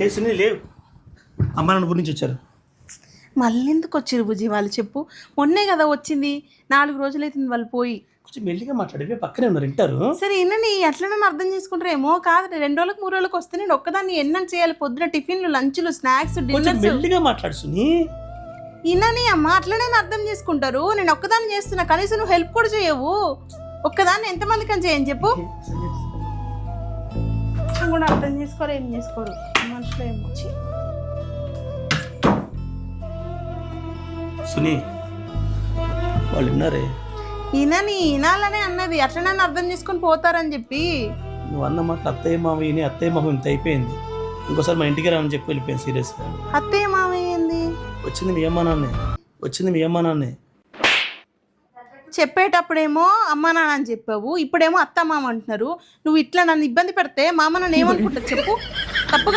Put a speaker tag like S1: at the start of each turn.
S1: ఏ సునీల్ లేవు. అమ్మ నాన్న గురించి వచ్చారు.
S2: మళ్ళీ ఎందుకు వచ్చిరు బుజ్జి? వాళ్ళు చెప్పు. మొన్నే కదా వచ్చింది. నాలుగు రోజులైతుంది వాళ్ళు పోయి.
S1: కొంచెం మెల్లిగా మాట్లాడి పక్కనే ఉన్నారు వింటారు.
S2: సరే ఎన్నని ఎట్లనని అర్థం చేసుకుంటారేమో కాదు. రెండు రోజులకు మూడు రోజులకు వస్తే నేను ఒక్కదాన్ని ఎన్నని చేయాలి. పొద్దున టిఫిన్లు లంచ్లు స్నాక్స్
S1: కొంచెం
S2: డిన్నర్స్.
S1: మెల్లిగా మాట్లాడు సునీ.
S2: ఇన్నని అమ్మ అట్లనే అర్థం చేసుకుంటారు. నేను ఒక్కదాన్ని చేస్తున్నా. కనీసం నువ్వు హెల్ప్ కూడా చేయవు. ఒక్కదాన్ని ఎంతమందికి అని చేయని చెప్పు కూడా అర్థం చేసుకోరు ఏం చేసుకోరు. మనుషులు ఏమో. ఛీ.
S1: సునీ వాళ్ళు విన్నారే?
S2: ఈయనని ఈనాలనే అన్నది. అట్లనే అర్థం చేసుకొని పోతారని చెప్పి.
S1: నువ్వు అన్న మాట అత్తయ్య మామ విని అత్తయ్య మామ ఇంత అయిపోయింది. ఇంకోసారి మా ఇంటికి రామని చెప్పి వెళ్ళిపోయాను సీరియస్గా.
S2: అత్తయ్య మామయ్య ఏంది?
S1: వచ్చింది మీ అమ్మ నాన్నే. వచ్చింది మీ అమ్మ నాన్నే.
S2: చెప్పేటప్పుడేమో అమ్మ నాన్న అని చెప్పావు. ఇప్పుడేమో అత్త మామ అంటున్నారు. నువ్వు ఇట్లా నన్ను ఇబ్బంది పెడితే మామ నన్ను ఏమనుకుంటా చెప్పు. తప్పుగా